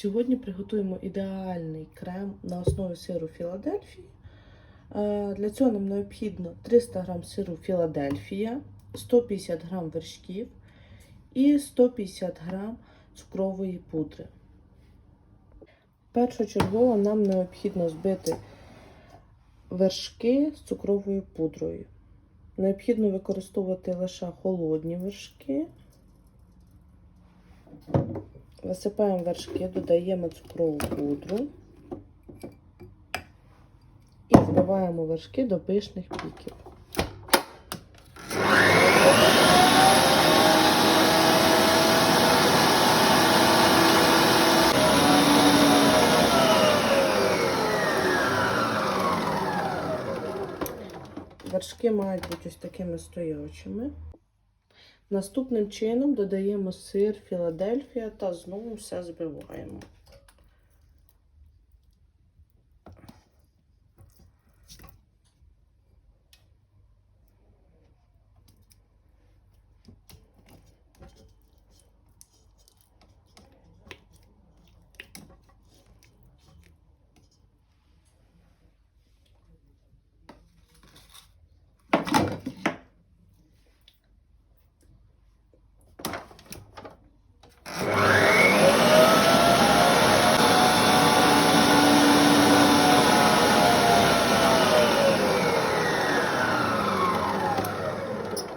Сьогодні приготуємо ідеальний крем на основі сиру Філадельфії. Е, Для цього нам необхідно 300 г сиру Філадельфія, 150 г вершків і 150 г цукрової пудри. Першочергово нам необхідно збити вершки з цукровою пудрою. Необхідно використовувати лише холодні вершки. Висипаємо вершки, додаємо цукрову пудру і збиваємо вершки до пишних піків. Вершки мають бути ось такими стоячими. Наступним чином додаємо сир Філадельфія та знову все збиваємо.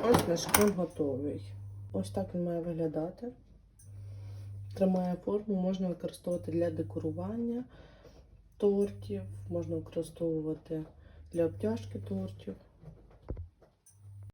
Ось наш крем готовий. Ось так він має виглядати. Тримає форму, можна використовувати для декорування тортів, можна використовувати для обтяжки тортів.